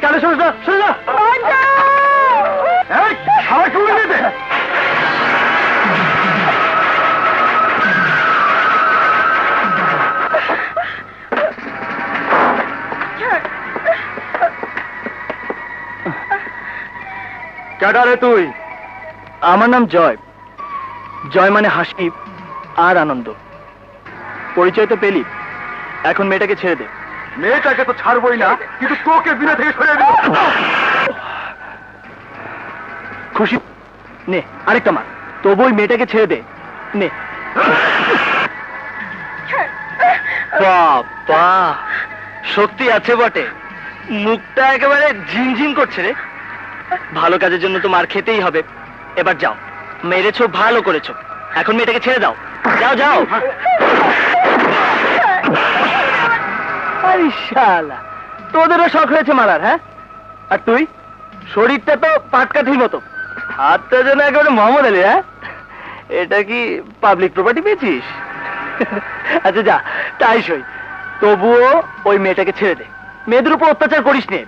সরে যা সরে যা এই দে ক্যাডারে তুই। আমার নাম জয়। জয় মানে হাসি আর আনন্দ। পরিচয় তো পেলি। এখন মেয়েটাকে ছেড়ে দে। মেয়েটাকে তো ছাড়বই না, কিন্তু তোকে বিনা থেকে সরিয়ে দেবো। খুশি? নে, আরেকটা মার। তবু ওই মেয়েটাকে ছেড়ে দে। নে। শক্তি আছে বটে। মুখটা একেবারে ঝিনঝিন করছে রে। ভালো কাজের জন্য তো মার খেতেই হবে। এবার যাও। মেরেছো, ভালো করেছ। এখন মেয়েটাকে ছেড়ে দাও। যাও যাও। আরে তোদেরও শখ হয়েছে মারার হ্যাঁ? আর তুই? শরীরটা তো পাটকাঠির মতো। হাতটা যেন একেবারে মোহাম্মদ আলী হ্যাঁ? এটা কি পাবলিক প্রপার্টি পেয়েছিস? আচ্ছা যা, তাই সই। তবুও ওই মেয়েটাকে ছেড়ে দে। মেয়েদের উপর অত্যাচার করিস নে।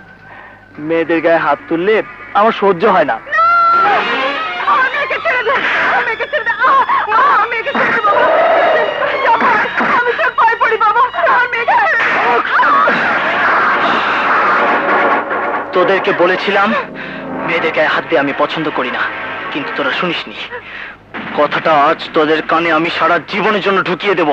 মেয়েদের গায়ে হাত তুললে আমার সহ্য হয় না। ছেড়ে দে! তোদেরকে বলেছিলাম মেয়েদের গায়ে হাত দিয়ে আমি পছন্দ করি না। কিন্তু তোরা শুনিসনি। কথাটা আজ তোদের কানে আমি সারা জীবনের জন্য ঢুকিয়ে দেব।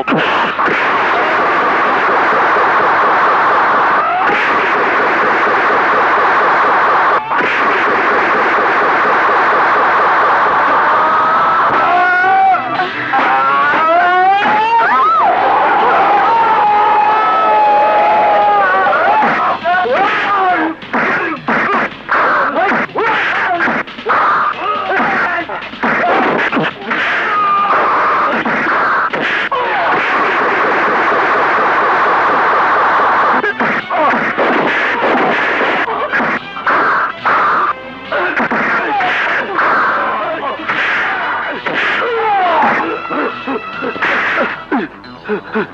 Oh,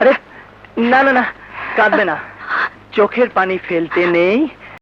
আরে না না না কাঁদবে না। চোখের পানি ফেলতে নেই।